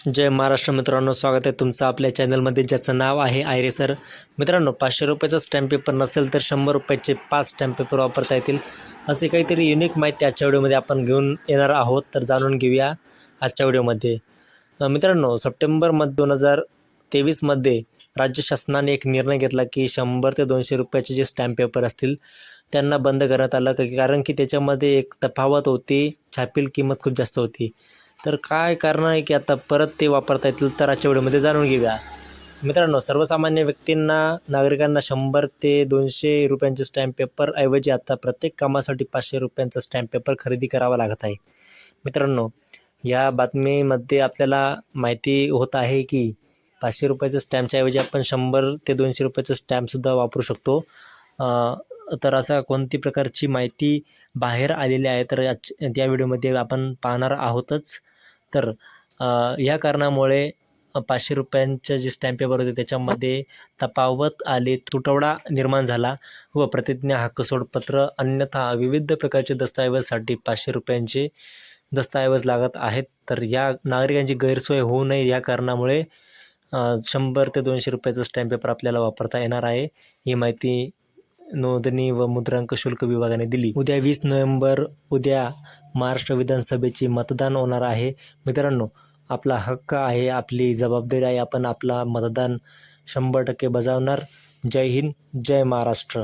जय महाराष्ट्र मित्रांनो स्वागत आहे तुमचं आपल्या चॅनलमध्ये ज्याचं नाव आहे आयरे सर. मित्रांनो पाचशे रुपयाचा स्टॅम्प पेपर नसेल तर शंभर रुपयाचे पाच स्टॅम्प पेपर वापरता येतील. असे काहीतरी युनिक माहिती आजच्या व्हिडिओमध्ये आपण घेऊन येणार आहोत तर जाणून घेऊया आजच्या व्हिडिओमध्ये. मित्रांनो सप्टेंबरमध्ये दोन हजार तेवीसमध्ये राज्य शासनाने एक निर्णय घेतला की शंभर ते दोनशे रुपयाचे जे स्टॅम्प पेपर असतील त्यांना बंद करण्यात आलं. कारण की त्याच्यामध्ये एक तफावत होती छापील किंमत खूप जास्त होती. तर काय कारण आहे की आता परत ते वापरता येतील तर आजच्या व्हिडिओमध्ये जाणून घेऊया. मित्रांनो सर्वसामान्य व्यक्तींना नागरिकांना शंभर ते दोनशे रुपयांचे स्टॅम्प पेपर ऐवजी आता प्रत्येक कामासाठी पाचशे रुपयांचा स्टॅम्प पेपर खरेदी करावा लागत आहे. मित्रांनो या बातमीमध्ये आपल्याला माहिती होत आहे की पाचशे रुपयाचं स्टॅम्पच्या ऐवजी आपण शंभर ते दोनशे रुपयाचं स्टॅम्पसुद्धा वापरू शकतो. तर असा कोणती प्रकारची माहिती बाहेर आलेली आहे तर याच या व्हिडिओमध्ये आपण पाहणार आहोतच. तर ह्या या कारणामुळे पाचशे रुपयांचे जे स्टॅम्प पेपर होते त्याच्यामध्ये तफावत आली तुटवडा निर्माण झाला व प्रतिज्ञा हक्कसोडपत्र अन्यथा विविध प्रकारचे दस्तऐवजसाठी पाचशे रुपयांचे दस्तऐवज लागत आहेत. तर या नागरिकांची गैरसोय होऊ नये या कारणामुळे शंभर ते दोनशे रुपयाचं स्टॅम्प पेपर आपल्याला वापरता येणार आहे. ही माहिती नोंदणी व मुद्रांक शुल्क विभागाने दिली. उद्या वीस नोव्हेंबर उद्या महाराष्ट्र विधानसभेचे मतदान होणार आहे. मित्रांनो आपला हक्क आहे आपली जबाबदारी आहे. आपण आपला मतदान शंभर टक्के बजावणार. जय हिंद जय महाराष्ट्र.